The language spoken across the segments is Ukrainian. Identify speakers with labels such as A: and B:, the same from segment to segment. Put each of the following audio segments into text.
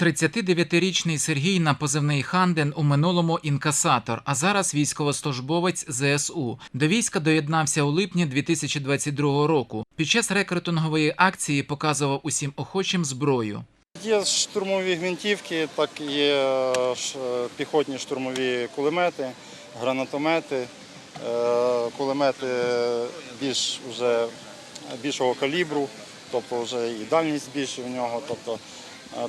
A: 39-річний Сергій на позивний Ханден у минулому інкасатор, а зараз військовослужбовець ЗСУ. До війська доєднався у липні 2022 року. Під час рекрутингової акції показував усім охочим зброю.
B: Є штурмові гвинтівки, так і е, піхотні штурмові кулемети, гранатомети, е, кулемети більш вже більшого калібру, тобто вже і дальність більше в нього. Тобто,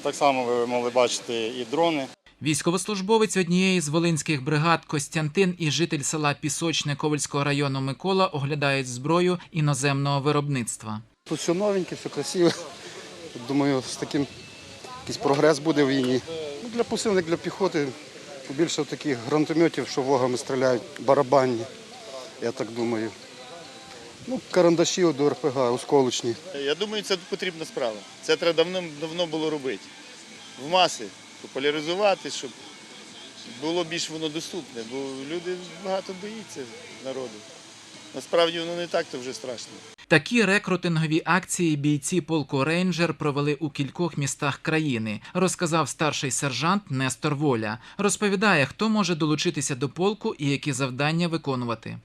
B: так само ви могли бачити і дрони.
A: Військовослужбовець однієї з волинських бригад Костянтин і житель села Пісочне Ковальського району Микола оглядають зброю іноземного виробництва.
C: Тут все новеньке, все красиве. Думаю, з таким якийсь прогрес буде в війні. Ну, для посилення, для піхоти побільше таких гранатометів, що вогами стріляють, барабанні, я так думаю. Ну, карандаші до РПГ, осколочні.
D: Я думаю, це потрібна справа. Це треба давно, давно було робити. В маси популяризувати, щоб було більш воно доступне, бо люди багато боїться народу. Насправді воно не так то вже страшно.
A: Такі рекрутингові акції бійці полку Рейнджер провели у кількох містах країни, розказав старший сержант Нестор Воля. Розповідає, хто може долучитися до полку і які завдання виконувати.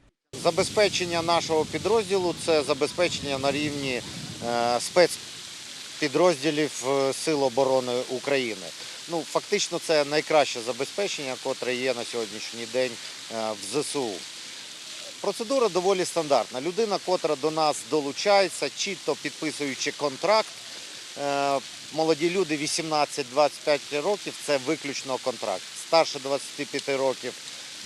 E: Забезпечення нашого підрозділу це забезпечення на рівні е, спецпідрозділів е, Сил оборони України. Ну, фактично, це найкраще забезпечення, котре є на сьогоднішній день е, в ЗСУ. Процедура доволі стандартна. Людина, котра до нас долучається, чітко підписуючи контракт. Молоді люди 18-25 років це виключно контракт. Старше 25 років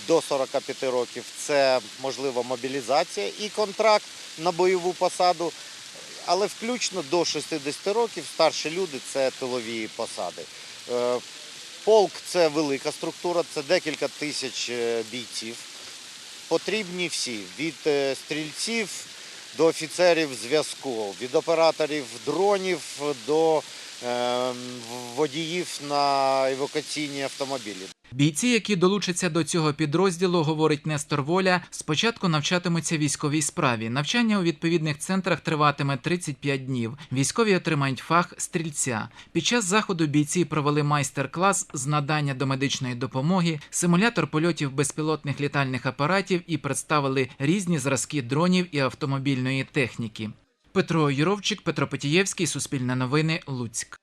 E: до 45 років це можливо мобілізація і контракт на бойову посаду. Але включно до 60 років старші люди це тилові посади. Е, Полк це велика структура, це декілька тисяч е, бійців. Потрібні всі від е, стрільців до офіцерів зв'язку, від операторів дронів до водіїв на евакуаційні автомобілі.
A: Бійці, які долучаться до цього підрозділу, говорить Нестор Воля, спочатку навчатимуться військовій справі. Навчання у відповідних центрах триватиме 35 днів. Військові отримають фах стрільця. Під час заходу бійці провели майстер-клас з надання домедичної допомоги, симулятор польотів безпілотних літальних апаратів і представили різні зразки дронів і автомобільної техніки. Петро Юровчик, Петро Петієвський, Суспільне новини, Луцьк.